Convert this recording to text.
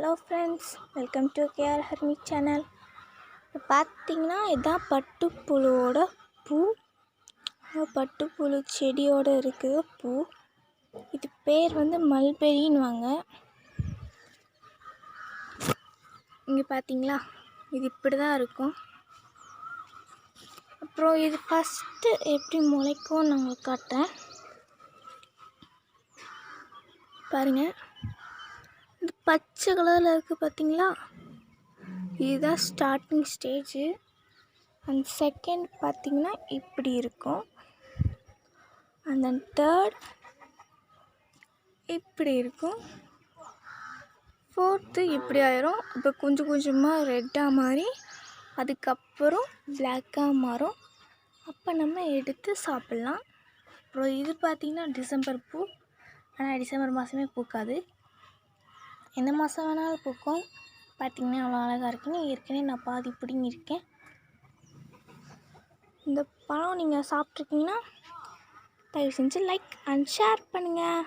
Hello friends welcome to KR ஹர்மி channel இப்போ பார்த்தீங்கன்னா இதுதான் பட்டுப்புழுவோட பூ. பட்டுப்புழு செடியோடு இருக்குது பூ. இது பேர் வந்து மல்பெரின்னுவாங்க. இங்கே பார்த்தீங்களா இது இப்படி தான் இருக்கும். அப்புறம் இது ஃபஸ்ட்டு எப்படி முளைக்கும் நான் உங்களுக்கு காட்டுறேன். பாருங்கள் பச்சை கலரில் இருக்குது பார்த்தீங்களா இதுதான் ஸ்டார்டிங் ஸ்டேஜு அண்ட் செகண்ட் பார்த்தீங்கன்னா இப்படி இருக்கும். அண்ட் தென் தேர்ட் இப்படி இருக்கும். ஃபோர்த்து இப்படி ஆயிரும். இப்போ கொஞ்சம் கொஞ்சமாக ரெட்டாக மாறி அதுக்கப்புறம் பிளாக்காக மாறும். அப்போ நம்ம எடுத்து சாப்பிட்லாம். அப்புறம் இது பார்த்திங்கன்னா டிசம்பர் பூ. ஆனால் டிசம்பர் மாதமே பூக்காது. எந்த மாதம் வேணாலும் பூக்கும். பார்த்திங்கன்னா அவ்வளோ அழகாக இருக்குன்னு ஏற்கனவே நான் பாதி பிடுங்கியிருக்கேன். இந்த பழம் நீங்கள் சாப்பிட்ருக்கீங்கன்னா தயவு செஞ்சு லைக் அண்ட் ஷேர் பண்ணுங்கள்